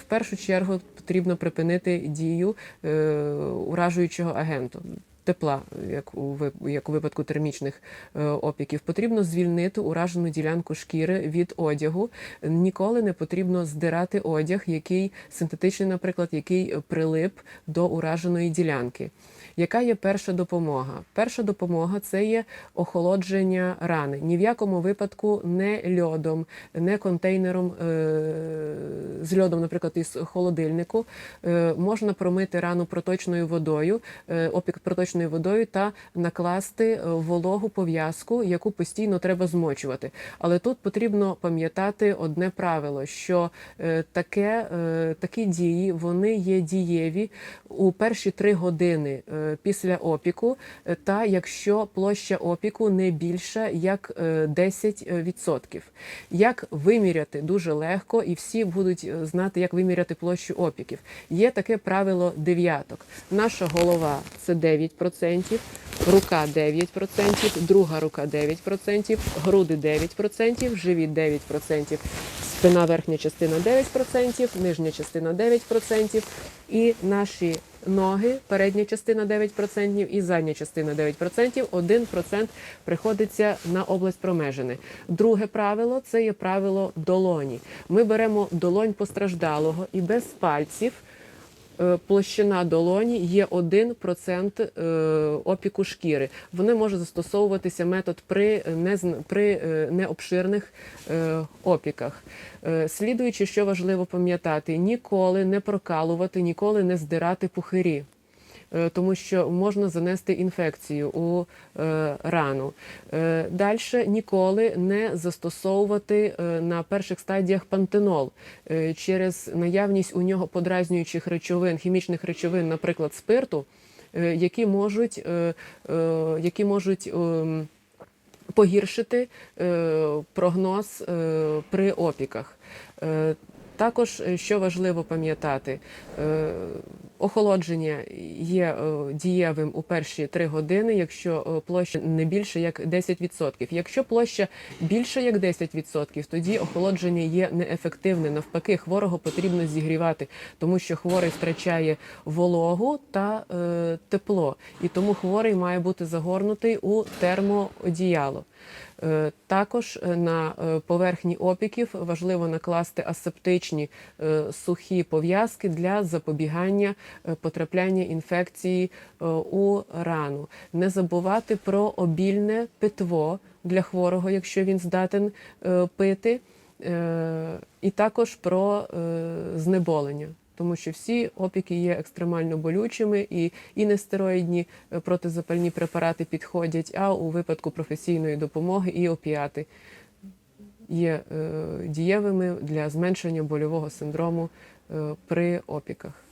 В першу чергу потрібно припинити дію е, уражуючого агенту. Тепла, як у як у випадку термічних е, опіків, потрібно звільнити уражену ділянку шкіри від одягу. Ніколи не потрібно здирати одяг, який синтетичний, наприклад, який прилип до ураженої ділянки. Яка є перша допомога? Перша допомога це є охолодження рани. Ні в якому випадку не льодом, не контейнером е, з льодом, наприклад, із холодильнику. Е, можна промити рану проточною водою, е, опік проточною водою та накласти е, вологу пов'язку, яку постійно треба змочувати. Але тут потрібно пам'ятати одне правило: що е, таке, е, такі дії вони є дієві у перші три години після опіку, та якщо площа опіку не більша як е, 10%. Як виміряти дуже легко, і всі будуть знати, як виміряти площу опіків. Є таке правило дев'яток. Наша голова це 9%, рука 9%, друга рука 9%, груди 9%, живіт 9%, спина верхня частина 9%, нижня частина 9%, і наші ноги, передня частина 9% і задня частина 9%, 1% приходиться на область промежини. Друге правило це є правило долоні. Ми беремо долонь постраждалого і без пальців площина долоні є 1% е, опіку шкіри. Вони можуть застосовуватися метод при, незн- при е, необширних е, опіках. Е, Слідуючи, що важливо пам'ятати, ніколи не прокалувати, ніколи не здирати пухирі. Е, Тому що можна занести інфекцію у е, рану. Е, Далі ніколи не застосовувати на перших стадіях пантенол через наявність у нього подразнюючих речовин, хімічних речовин, наприклад, спирту, які можуть, які можуть ем, погіршити прогноз при опіках. Також, що важливо пам'ятати, охолодження є е, дієвим у перші три години, якщо е, площа не більше як 10%. Якщо площа більше як 10%, тоді охолодження є неефективне. Навпаки, хворого потрібно зігрівати, тому що хворий втрачає вологу та е, тепло, і тому хворий має бути загорнутий у термоодіяло. Е, Також е, на е, поверхні опіків важливо накласти асептичні сухі пов'язки для запобігання потрапляння інфекції у рану. Не забувати про обільне питво для хворого, якщо він здатен пити, і також про знеболення. Тому що всі опіки є екстремально болючими, і, і нестероїдні е, протизапальні препарати підходять, а у випадку професійної допомоги і опіати є е, дієвими для зменшення больового синдрому е, при опіках.